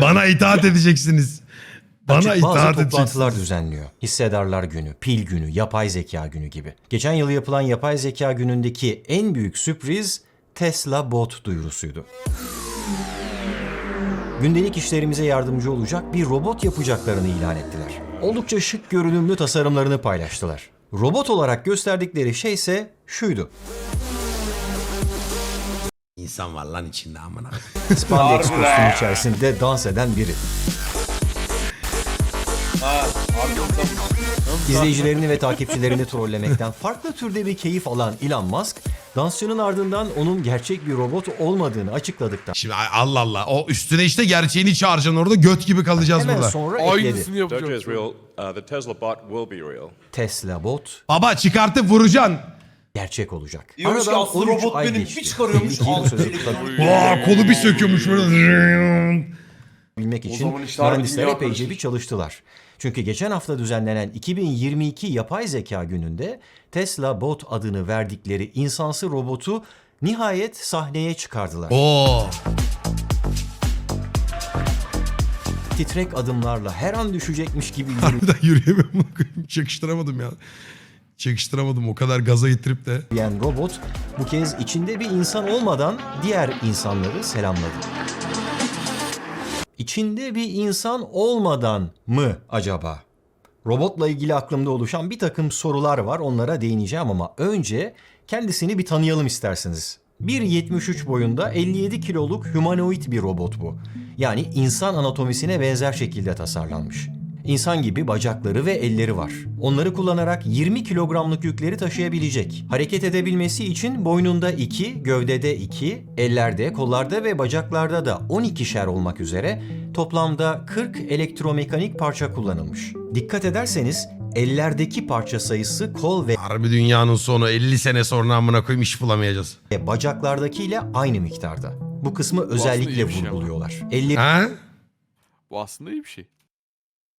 Bana itaat edeceksiniz. Bana Açık bazı itaat edeceksiniz. toplantılar düzenliyor. Hissedarlar günü, pil günü, yapay zeka günü gibi. Geçen yıl yapılan yapay zeka günündeki en büyük sürpriz Tesla Bot duyurusuydu. Gündelik işlerimize yardımcı olacak bir robot yapacaklarını ilan ettiler. Oldukça şık görünümlü tasarımlarını paylaştılar. Robot olarak gösterdikleri şey ise şuydu. İnsan var lan içinde amına. Spandex kostümü içerisinde dans eden biri. İzleyicilerini ve takipçilerini trollemekten farklı türde bir keyif alan Elon Musk, dansçının ardından onun gerçek bir robot olmadığını açıkladıktan Şimdi Allah Allah. O üstüne işte gerçeğini çağıracaksın orada göt gibi kalacağız hemen burada. sonra ekledi. Aynısını Doja yapacağım. is real. Uh, the Tesla bot will be real. Tesla bot Baba çıkartıp vuracaksın. Gerçek olacak. Diyormuş ki Aradan 13 robot ay benim geçti. bir çıkarıyormuş, İki yıl altı sözü elektron- tutabilmek Vaa kolu bir söküyormuş böyle. için zaman işte mühendisler dünya epeyce bir çalıştılar. Çünkü geçen hafta düzenlenen 2022 yapay zeka gününde Tesla Bot adını verdikleri insansı robotu nihayet sahneye çıkardılar. Oo. Titrek adımlarla her an düşecekmiş gibi Harbiden yürüyemiyorum. Çekiştiramadım ya. Çekiştiremedim o kadar gaza getirip de. yürüyen robot bu kez içinde bir insan olmadan diğer insanları selamladı. İçinde bir insan olmadan mı acaba? Robotla ilgili aklımda oluşan bir takım sorular var onlara değineceğim ama önce kendisini bir tanıyalım isterseniz. 1.73 boyunda 57 kiloluk humanoid bir robot bu. Yani insan anatomisine benzer şekilde tasarlanmış. İnsan gibi bacakları ve elleri var. Onları kullanarak 20 kilogramlık yükleri taşıyabilecek. Hareket edebilmesi için boynunda 2, gövdede 2, ellerde, kollarda ve bacaklarda da 12'şer olmak üzere toplamda 40 elektromekanik parça kullanılmış. Dikkat ederseniz ellerdeki parça sayısı kol ve Harbi dünyanın sonu 50 sene sonra amına koyayım iş bulamayacağız. bacaklardakiyle aynı miktarda. Bu kısmı özellikle iyi bir şey ama. vurguluyorlar. Elleri Ha? Bu aslında iyi bir şey.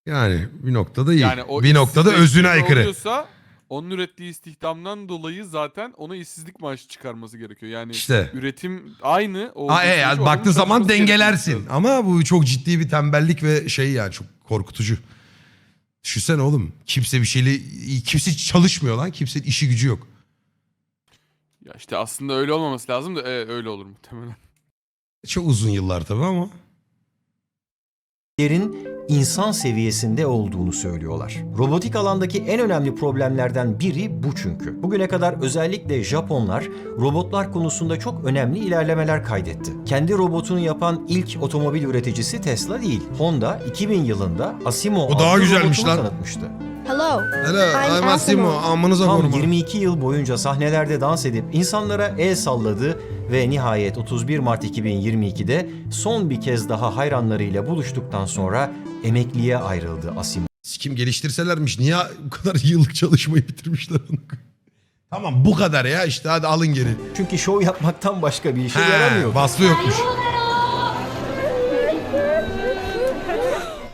Yani bir noktada iyi. Yani o bir noktada işsizlik özüne ne aykırı. Oluyorsa, onun ürettiği istihdamdan dolayı zaten ona işsizlik maaşı çıkarması gerekiyor. Yani İşte. üretim aynı. olduğu Ha, e, sürece yani onun baktığın zaman çalışması gerekiyor. dengelersin. Ama bu çok ciddi bir tembellik ve şey yani çok korkutucu. Düşünsene oğlum. Kimse bir şeyle kimse çalışmıyor lan. Kimsenin işi gücü yok. Ya işte aslında öyle olmaması lazım da e, öyle olur muhtemelen. Çok uzun yıllar tabii ama. Yerin insan seviyesinde olduğunu söylüyorlar. Robotik alandaki en önemli problemlerden biri bu çünkü. Bugüne kadar özellikle Japonlar robotlar konusunda çok önemli ilerlemeler kaydetti. Kendi robotunu yapan ilk otomobil üreticisi Tesla değil. Honda 2000 yılında Asimo O daha adlı güzelmiş robotunu lan. tanıtmıştı. Hello. Hello, I'm. Asimo. Amınıza Tam koruma. 22 yıl boyunca sahnelerde dans edip insanlara el salladı ve nihayet 31 Mart 2022'de son bir kez daha hayranlarıyla buluştuktan sonra emekliye ayrıldı Asimo. Kim geliştirselermiş. Niye bu kadar yıllık çalışmayı bitirmişler? tamam bu kadar ya işte hadi alın geri. Çünkü şov yapmaktan başka bir işe He, yaramıyordu. vasfı yokmuş.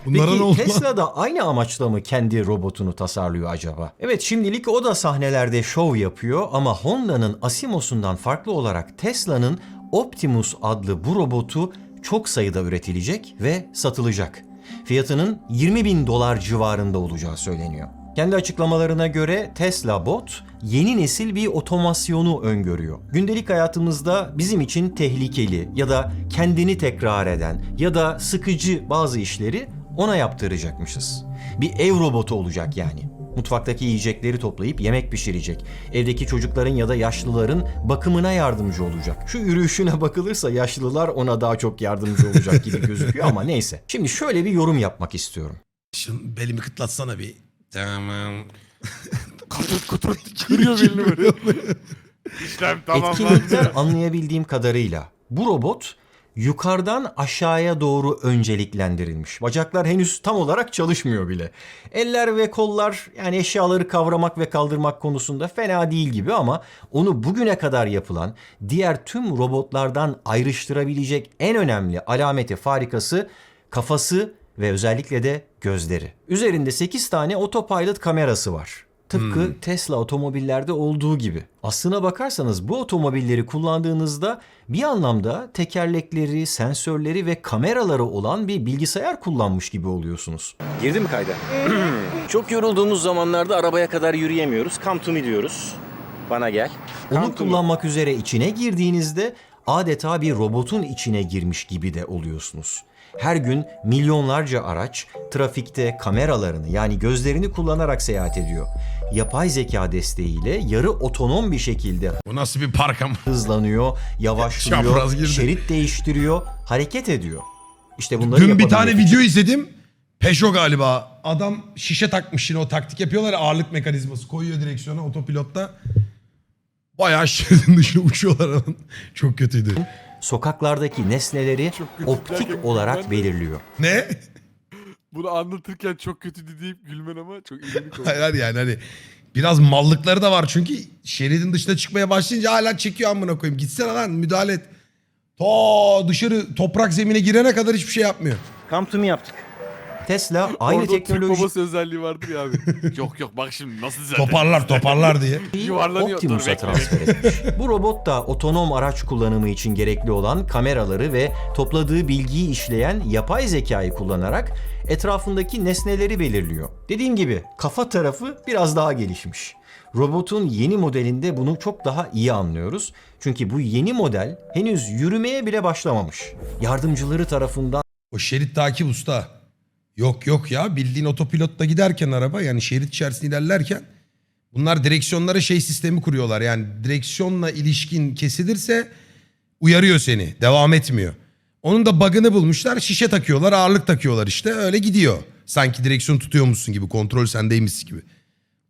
Bunlara ne Peki oldu? Tesla da aynı amaçla mı kendi robotunu tasarlıyor acaba? Evet şimdilik o da sahnelerde şov yapıyor ama Honda'nın Asimos'undan farklı olarak Tesla'nın Optimus adlı bu robotu çok sayıda üretilecek ve satılacak. Fiyatının 20 bin dolar civarında olacağı söyleniyor. Kendi açıklamalarına göre Tesla Bot yeni nesil bir otomasyonu öngörüyor. Gündelik hayatımızda bizim için tehlikeli ya da kendini tekrar eden ya da sıkıcı bazı işleri ona yaptıracakmışız. Bir ev robotu olacak yani. Mutfaktaki yiyecekleri toplayıp yemek pişirecek. Evdeki çocukların ya da yaşlıların bakımına yardımcı olacak. Şu yürüyüşüne bakılırsa yaşlılar ona daha çok yardımcı olacak gibi gözüküyor ama neyse. Şimdi şöyle bir yorum yapmak istiyorum. Şunu belimi kıtlatsana bir. Tamam. Kuturt kuturt kırıyor belini böyle. İşlem Etkinlikler anlayabildiğim kadarıyla bu robot yukarıdan aşağıya doğru önceliklendirilmiş. Bacaklar henüz tam olarak çalışmıyor bile. Eller ve kollar yani eşyaları kavramak ve kaldırmak konusunda fena değil gibi ama onu bugüne kadar yapılan diğer tüm robotlardan ayrıştırabilecek en önemli alameti farikası kafası ve özellikle de gözleri. Üzerinde 8 tane autopilot kamerası var. Tıpkı Tesla otomobillerde olduğu gibi. Aslına bakarsanız bu otomobilleri kullandığınızda bir anlamda tekerlekleri, sensörleri ve kameraları olan bir bilgisayar kullanmış gibi oluyorsunuz. Girdi mi kayda? Çok yorulduğumuz zamanlarda arabaya kadar yürüyemiyoruz. Come to me diyoruz. Bana gel. Come Onu kullanmak üzere içine girdiğinizde adeta bir robotun içine girmiş gibi de oluyorsunuz. Her gün milyonlarca araç trafikte kameralarını yani gözlerini kullanarak seyahat ediyor. Yapay zeka desteğiyle yarı otonom bir şekilde Bu nasıl bir park ama? hızlanıyor, yavaşlıyor, girdi. şerit değiştiriyor, hareket ediyor. İşte bunları Dün bir tane video izledim. Peugeot galiba. Adam şişe takmış yine o taktik yapıyorlar ya ağırlık mekanizması. Koyuyor direksiyona otopilotta. Bayağı şeridin dışına uçuyorlar. adam. Çok kötüydü. sokaklardaki nesneleri optik olarak belirliyor. Ne? Bunu anlatırken çok kötü deyip gülmen ama çok ironik oldu. Hayır hayır yani hani biraz mallıkları da var çünkü şeridin dışına çıkmaya başlayınca hala çekiyor amına koyayım. Gitsene lan müdahale et. Ta dışarı toprak zemine girene kadar hiçbir şey yapmıyor. Come to me yaptık. Tesla aynı Orada Türk teknoloji babası özelliği vardır ya abi. yok yok bak şimdi nasıl düzeltir. Toparlar toparlar diye. Yuvarlanıyor. Dur, Optimus'a bekle, transfer etmiş. Bu robot da otonom araç kullanımı için gerekli olan kameraları ve topladığı bilgiyi işleyen yapay zekayı kullanarak etrafındaki nesneleri belirliyor. Dediğim gibi kafa tarafı biraz daha gelişmiş. Robotun yeni modelinde bunu çok daha iyi anlıyoruz. Çünkü bu yeni model henüz yürümeye bile başlamamış. Yardımcıları tarafından O şerit takip usta. Yok yok ya bildiğin otopilotta giderken araba yani şerit içerisinde ilerlerken bunlar direksiyonlara şey sistemi kuruyorlar. Yani direksiyonla ilişkin kesilirse uyarıyor seni. Devam etmiyor. Onun da bug'ını bulmuşlar. Şişe takıyorlar, ağırlık takıyorlar işte. Öyle gidiyor. Sanki direksiyon tutuyormuşsun gibi, kontrol sendeymişsin gibi.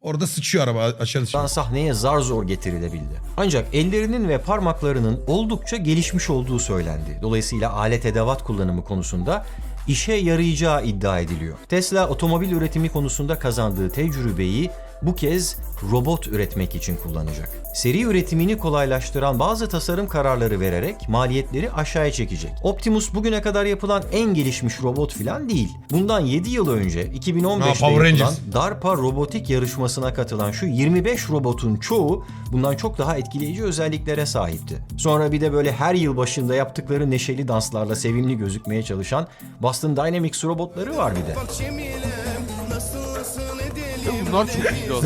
Orada sıçıyor araba aşağı dışarı. sahneye zar zor getirilebildi. Ancak ellerinin ve parmaklarının oldukça gelişmiş olduğu söylendi. Dolayısıyla alet edevat kullanımı konusunda işe yarayacağı iddia ediliyor. Tesla otomobil üretimi konusunda kazandığı tecrübeyi bu kez robot üretmek için kullanacak. Seri üretimini kolaylaştıran bazı tasarım kararları vererek maliyetleri aşağıya çekecek. Optimus bugüne kadar yapılan en gelişmiş robot filan değil. Bundan 7 yıl önce 2015'te Ha, yapılan. DARPA robotik yarışmasına katılan şu 25 robotun çoğu bundan çok daha etkileyici özelliklere sahipti. Sonra bir de böyle her yıl başında yaptıkları neşeli danslarla sevimli gözükmeye çalışan Boston Dynamics robotları var bir de. Bunlar çok iddialı.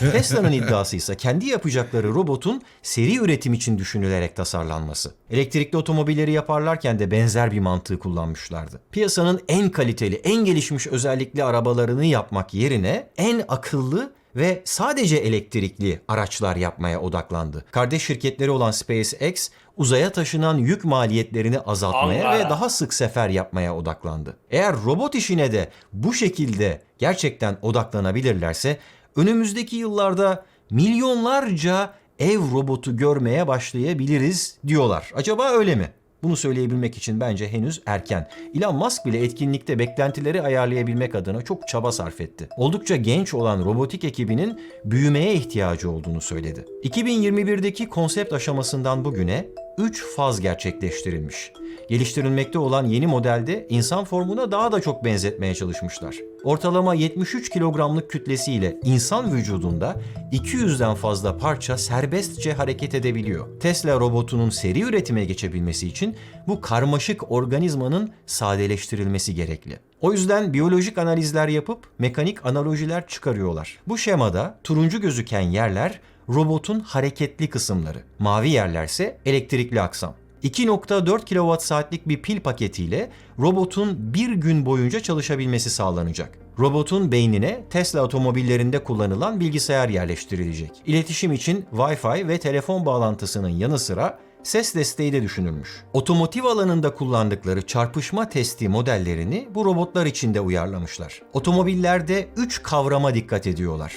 Tesla'nın iddiası ise kendi yapacakları robotun seri üretim için düşünülerek tasarlanması. Elektrikli otomobilleri yaparlarken de benzer bir mantığı kullanmışlardı. Piyasanın en kaliteli, en gelişmiş özellikli arabalarını yapmak yerine en akıllı ve sadece elektrikli araçlar yapmaya odaklandı. Kardeş şirketleri olan SpaceX uzaya taşınan yük maliyetlerini azaltmaya ve daha sık sefer yapmaya odaklandı. Eğer robot işine de bu şekilde gerçekten odaklanabilirlerse önümüzdeki yıllarda milyonlarca ev robotu görmeye başlayabiliriz diyorlar. Acaba öyle mi? Bunu söyleyebilmek için bence henüz erken. Elon Musk bile etkinlikte beklentileri ayarlayabilmek adına çok çaba sarf etti. Oldukça genç olan robotik ekibinin büyümeye ihtiyacı olduğunu söyledi. 2021'deki konsept aşamasından bugüne 3 faz gerçekleştirilmiş. Geliştirilmekte olan yeni modelde insan formuna daha da çok benzetmeye çalışmışlar. Ortalama 73 kilogramlık kütlesiyle insan vücudunda 200'den fazla parça serbestçe hareket edebiliyor. Tesla robotunun seri üretime geçebilmesi için bu karmaşık organizmanın sadeleştirilmesi gerekli. O yüzden biyolojik analizler yapıp mekanik analojiler çıkarıyorlar. Bu şemada turuncu gözüken yerler robotun hareketli kısımları. Mavi yerlerse elektrikli aksam. 2.4 kWh saatlik bir pil paketiyle robotun bir gün boyunca çalışabilmesi sağlanacak. Robotun beynine Tesla otomobillerinde kullanılan bilgisayar yerleştirilecek. İletişim için Wi-Fi ve telefon bağlantısının yanı sıra ses desteği de düşünülmüş. Otomotiv alanında kullandıkları çarpışma testi modellerini bu robotlar için de uyarlamışlar. Otomobillerde 3 kavrama dikkat ediyorlar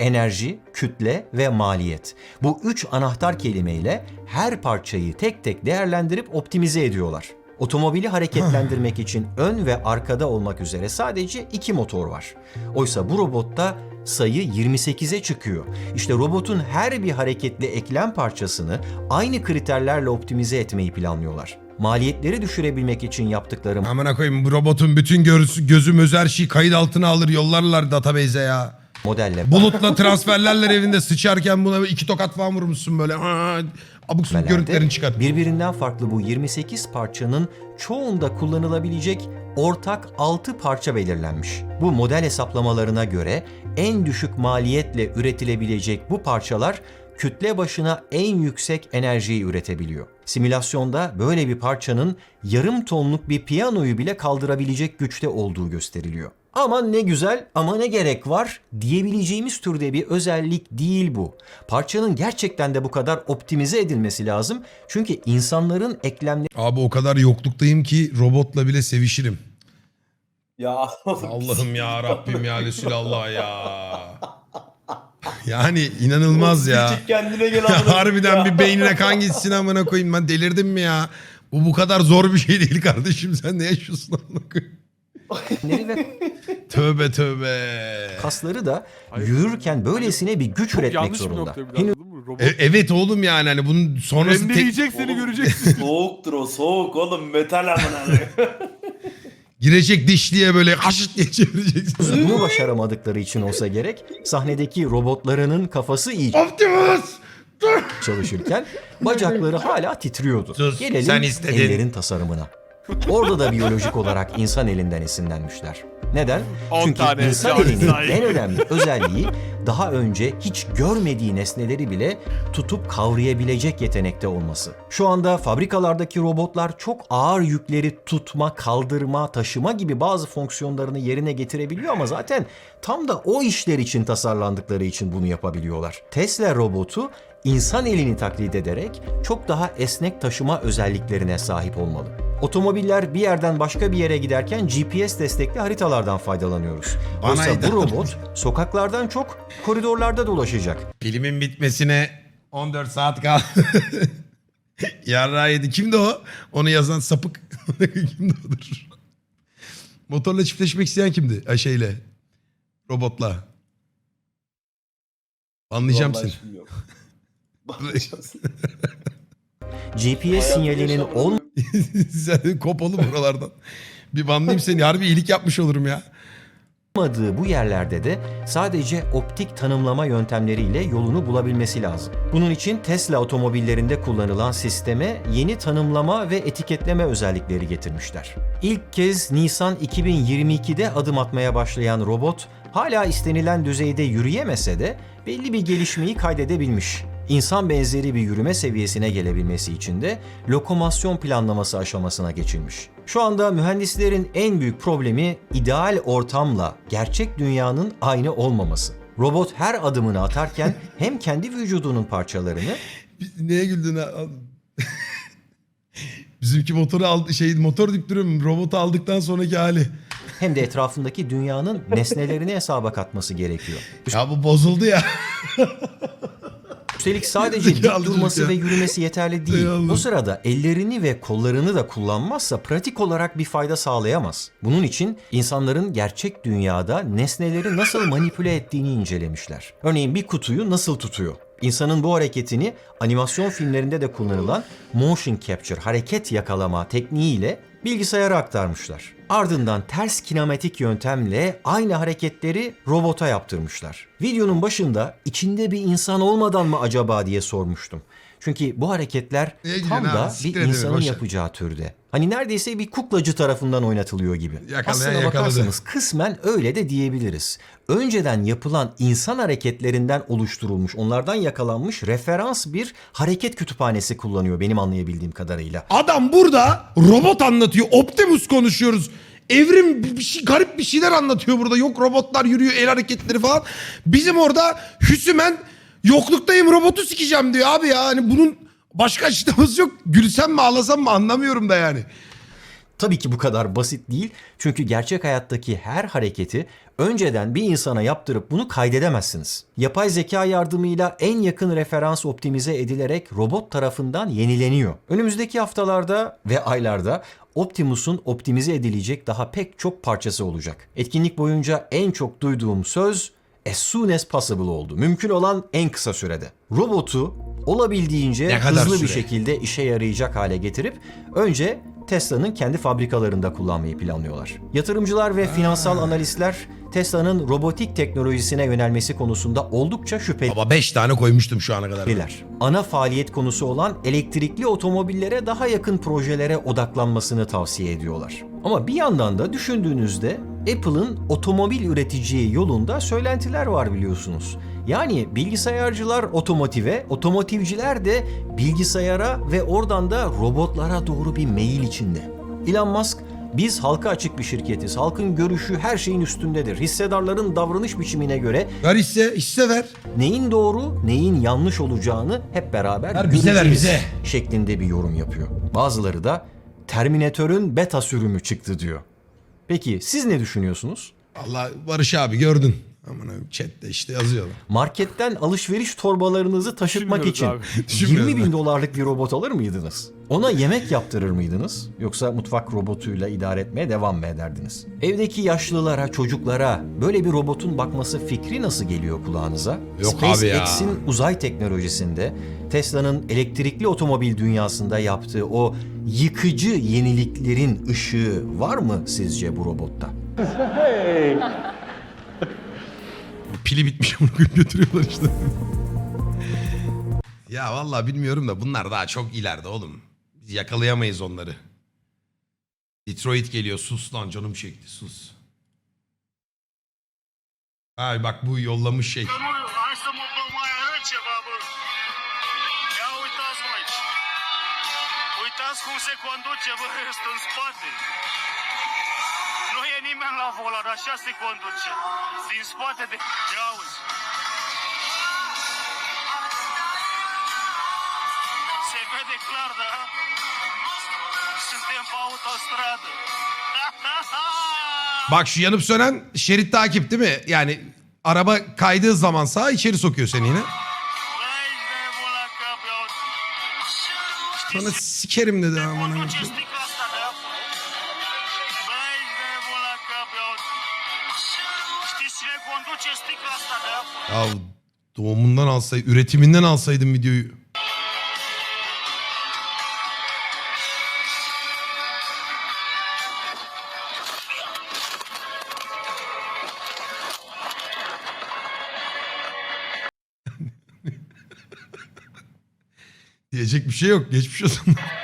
enerji, kütle ve maliyet. Bu üç anahtar kelimeyle her parçayı tek tek değerlendirip optimize ediyorlar. Otomobili hareketlendirmek için ön ve arkada olmak üzere sadece iki motor var. Oysa bu robotta sayı 28'e çıkıyor. İşte robotun her bir hareketli eklem parçasını aynı kriterlerle optimize etmeyi planlıyorlar. Maliyetleri düşürebilmek için yaptıkları Amına koyayım bu robotun bütün gözü, gözüm öz her şeyi kayıt altına alır yollarlar database'e ya. Modelle Bulutla transferlerler evinde sıçarken buna iki tokat falan vurmuşsun böyle. Ha, abuk subuk görüntülerini çıkar. birbirinden farklı bu 28 parçanın çoğunda kullanılabilecek ortak 6 parça belirlenmiş. Bu model hesaplamalarına göre en düşük maliyetle üretilebilecek bu parçalar kütle başına en yüksek enerjiyi üretebiliyor. Simülasyonda böyle bir parçanın yarım tonluk bir piyanoyu bile kaldırabilecek güçte olduğu gösteriliyor. Ama ne güzel ama ne gerek var diyebileceğimiz türde bir özellik değil bu. Parçanın gerçekten de bu kadar optimize edilmesi lazım. Çünkü insanların eklemleri Abi o kadar yokluktayım ki robotla bile sevişirim. Ya Allah'ım ya Rabbim ya Resulallah ya. Yani inanılmaz ya. Küçük kendine gel Harbiden ya. bir beynine kan gitsin amına koyayım ben delirdim mi ya? Bu bu kadar zor bir şey değil kardeşim sen ne yaşıyorsun amına koyayım? Ve Tövbe tövbe. kasları da Hayır. yürürken böylesine bir güç Çok üretmek yanlış bir zorunda. nokta bir daha Henüz anladın mı? Robot E- evet oğlum yani hani bunun sonrası tek... rendeleyecek seni Oğlum. göreceksin. Soğuktur o soğuk oğlum metal amına koyayım. girecek dişliye böyle haşıt diye çevireceksin. bunu başaramadıkları için olsa gerek sahnedeki robotlarının kafası iyi Optimus! çalışırken bacakları hala titriyordu. Sus, Gelelim sen istedin. ellerin tasarımına. Orada da biyolojik olarak insan elinden esinlenmişler. Neden? Çünkü tane insan elinin en önemli özelliği daha önce hiç görmediği nesneleri bile tutup kavrayabilecek yetenekte olması. Şu anda fabrikalardaki robotlar çok ağır yükleri tutma, kaldırma, taşıma gibi bazı fonksiyonlarını yerine getirebiliyor ama zaten tam da o işler için tasarlandıkları için bunu yapabiliyorlar. Tesla robotu insan elini taklit ederek çok daha esnek taşıma özelliklerine sahip olmalı. Otomobiller bir yerden başka bir yere giderken GPS destekli haritalardan faydalanıyoruz. Oysa bu robot sokaklardan çok koridorlarda dolaşacak. Pilimin bitmesine 14 saat kaldı. Yarrağı yedi. Kimdi o? Onu yazan sapık. kimdi o? Dur. Motorla çiftleşmek isteyen kimdi? Ha şeyle. Robotla. Anlayacağım Vallahi seni. bilmiyorum. Bakacağız. GPS sinyalinin olmadığı Sen kop oğlum buralardan. Bir banlayayım seni. Harbi iyilik yapmış olurum ya. olmadığı bu yerlerde de sadece optik tanımlama yöntemleriyle yolunu bulabilmesi lazım. Bunun için Tesla otomobillerinde kullanılan sisteme yeni tanımlama ve etiketleme özellikleri getirmişler. İlk kez Nisan 2022'de adım atmaya başlayan robot hala istenilen düzeyde yürüyemese de belli bir gelişmeyi kaydedebilmiş. İnsan benzeri bir yürüme seviyesine gelebilmesi için de lokomasyon planlaması aşamasına geçilmiş. Şu anda mühendislerin en büyük problemi ideal ortamla gerçek dünyanın aynı olmaması. Robot her adımını atarken hem kendi vücudunun parçalarını Neye güldün? Bizimki motoru aldı şey motor deyip duruyorum. Robotu aldıktan sonraki hali. hem de etrafındaki dünyanın nesnelerini hesaba katması gerekiyor. Ya bu bozuldu ya. Üstelik sadece dik durması çocuk ve ya. yürümesi yeterli değil. Allah. O sırada ellerini ve kollarını da kullanmazsa pratik olarak bir fayda sağlayamaz. Bunun için insanların gerçek dünyada nesneleri nasıl manipüle ettiğini incelemişler. Örneğin bir kutuyu nasıl tutuyor? İnsanın bu hareketini animasyon filmlerinde de kullanılan motion capture, hareket yakalama tekniğiyle bilgisayara aktarmışlar. Ardından ters kinematik yöntemle aynı hareketleri robota yaptırmışlar. Videonun başında içinde bir insan olmadan mı acaba diye sormuştum. Çünkü bu hareketler Niye tam da abi? bir Siktir insanın boş ver. yapacağı türde. Hani neredeyse bir kuklacı tarafından oynatılıyor gibi. Yakalayan Aslına yakaladı. bakarsanız kısmen öyle de diyebiliriz. Önceden yapılan insan hareketlerinden oluşturulmuş, onlardan yakalanmış referans bir hareket kütüphanesi kullanıyor benim anlayabildiğim kadarıyla. Adam burada robot anlatıyor. Optimus konuşuyoruz. Evrim bir şey, garip bir şeyler anlatıyor burada. Yok robotlar yürüyor el hareketleri falan. Bizim orada Hüsümen yokluktayım robotu sikeceğim diyor abi ya. Hani bunun başka açıklaması yok. Gülsem mi ağlasam mı anlamıyorum da yani. Tabii ki bu kadar basit değil. Çünkü gerçek hayattaki her hareketi önceden bir insana yaptırıp bunu kaydedemezsiniz. Yapay zeka yardımıyla en yakın referans optimize edilerek robot tarafından yenileniyor. Önümüzdeki haftalarda ve aylarda Optimus'un optimize edilecek daha pek çok parçası olacak. Etkinlik boyunca en çok duyduğum söz as soon as possible oldu. Mümkün olan en kısa sürede. Robotu olabildiğince hızlı bir süre? şekilde işe yarayacak hale getirip önce Tesla'nın kendi fabrikalarında kullanmayı planlıyorlar. Yatırımcılar ve finansal analistler Tesla'nın robotik teknolojisine yönelmesi konusunda oldukça şüpheliler. Baba 5 tane koymuştum şu ana kadar. Ana faaliyet konusu olan elektrikli otomobillere daha yakın projelere odaklanmasını tavsiye ediyorlar. Ama bir yandan da düşündüğünüzde Apple'ın otomobil üreteceği yolunda söylentiler var biliyorsunuz. Yani bilgisayarcılar otomotive, otomotivciler de bilgisayara ve oradan da robotlara doğru bir meyil içinde. Elon Musk biz halka açık bir şirketiz. Halkın görüşü her şeyin üstündedir. Hissedarların davranış biçimine göre Ver hisse, hisse ver. neyin doğru, neyin yanlış olacağını hep beraber Ver bize, ver göreceğiz bize. şeklinde bir yorum yapıyor. Bazıları da Terminator'ın beta sürümü çıktı diyor. Peki siz ne düşünüyorsunuz? Allah Barış abi gördün. Aman abi chatte işte yazıyorlar. Marketten alışveriş torbalarınızı taşıtmak için abi. Düşünmüyoruz 20 bin dolarlık bir robot alır mıydınız? Ona yemek yaptırır mıydınız? Yoksa mutfak robotuyla idare etmeye devam mı ederdiniz? Evdeki yaşlılara, çocuklara böyle bir robotun bakması fikri nasıl geliyor kulağınıza? Yok. SpaceX'in uzay teknolojisinde Tesla'nın elektrikli otomobil dünyasında yaptığı o yıkıcı yeniliklerin ışığı var mı sizce bu robotta? Pili bitmiş koyup götürüyorlar işte. ya vallahi bilmiyorum da bunlar daha çok ileride oğlum. Biz yakalayamayız onları. Detroit geliyor sus lan canım çekti sus. Ay bak bu yollamış şey. Uitați mă aici. Uitați cum se conduce, bă, în spate. Nimeni la volan, așa se conduce. Din spate de... Ia uzi. Se vede clar, da? Suntem pe autostradă. Bak şu yanıp sönen şerit takip değil mi? Yani araba kaydığı zaman sağa içeri sokuyor seni yine. Sana sikerim dedi aman Ya doğumundan alsaydı, üretiminden alsaydım videoyu. Diyecek bir şey yok. Geçmiş olsun.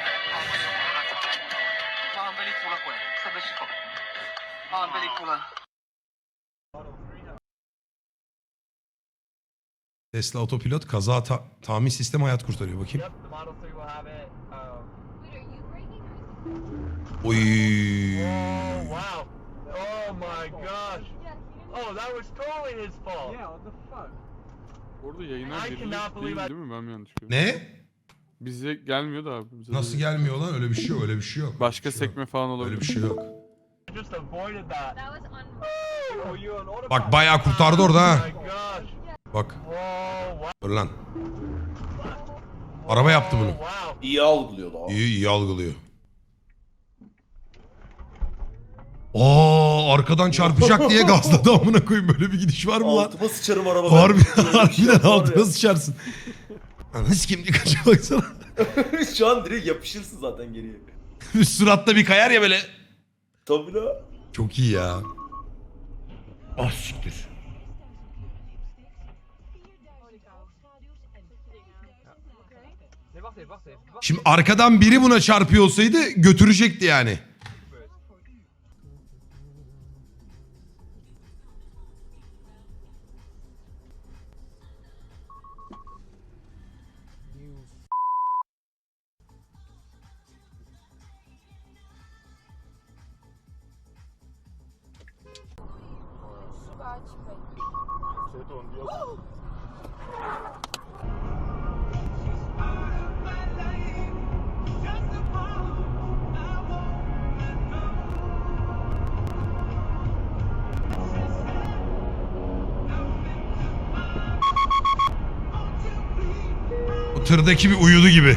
Tesla otopilot kaza ta- tahmin sistemi hayat kurtarıyor bakayım. Oy. Wow. Oh my gosh. Oh, that was totally his fault. Orada yayınlar I cannot değil, believe I- değil mi? Ben mi yanlış gördüm? Ne? Bize gelmiyor da abi. Bize Nasıl gelmiyor lan? Öyle bir şey yok. Öyle bir şey yok. Başka Öyle bir şey yok. sekme falan olabilir. Öyle bir şey yok. Just avoided that. That was on. Oh. Bak bayağı kurtardı orada ha. Oh my gosh. Bak. Dur lan. Araba yaptı bunu. İyi algılıyor da. o. İyi iyi algılıyor. Aa arkadan çarpacak diye gazladı amına koyayım böyle bir gidiş var mı lan? Altıma sıçarım araba. Harbi, harbiden altına sıçarsın. Nasıl kim kaçıyor baksana. Şu an direkt yapışırsın zaten geriye. Suratta bir kayar ya böyle. Tabii la. Çok iyi ya. Ah siktir. Şimdi arkadan biri buna çarpıyor olsaydı götürecekti yani. Tırdaki bir uyudu gibi.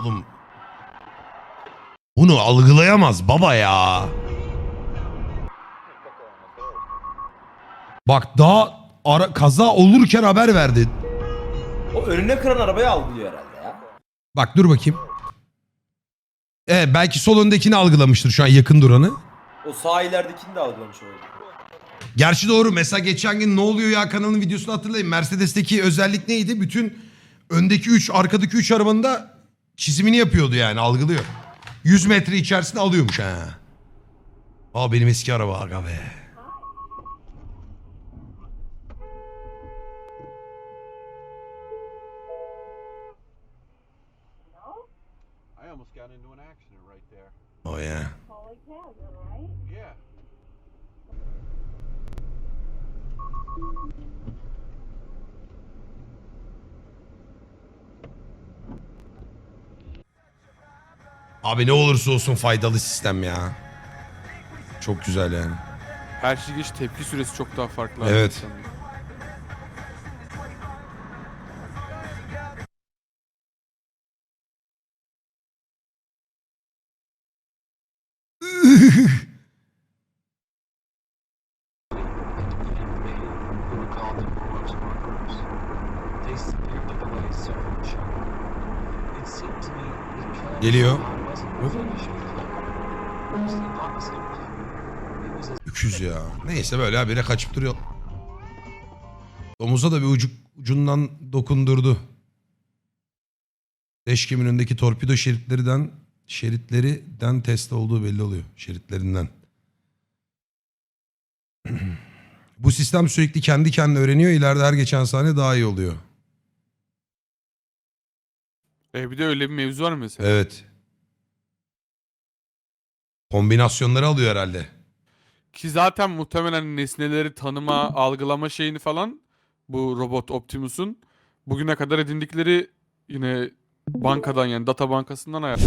Oğlum. Bunu algılayamaz baba ya. Bak daha ara, kaza olurken haber verdi. O önüne kıran arabayı algılıyor herhalde ya. Bak dur bakayım. Evet belki sol öndekini algılamıştır şu an yakın duranı. O sağ ileridekini de algılamış oldu. Gerçi doğru. Mesela geçen gün ne oluyor ya kanalın videosunu hatırlayın. Mercedes'teki özellik neydi? Bütün öndeki 3, arkadaki 3 arabanın da çizimini yapıyordu yani algılıyor. 100 metre içerisinde alıyormuş ha. Aa benim eski araba aga be. I almost got into an accident right there. Oh yeah. Yeah. Abi ne olursa olsun faydalı sistem ya. Çok güzel yani. Her şey geç tepki süresi çok daha farklı. Evet. sanırım. Geliyor. Öküz ya. Neyse böyle habire kaçıp duruyor. Domuza da bir ucu, ucundan dokundurdu. Leşkemin önündeki torpido şeritlerinden şeritlerinden test olduğu belli oluyor. Şeritlerinden. Bu sistem sürekli kendi kendine öğreniyor. İleride her geçen saniye daha iyi oluyor. E bir de öyle bir mevzu var mesela. Evet. Kombinasyonları alıyor herhalde. Ki zaten muhtemelen nesneleri tanıma, algılama şeyini falan bu robot Optimus'un bugüne kadar edindikleri yine bankadan yani data bankasından ayar.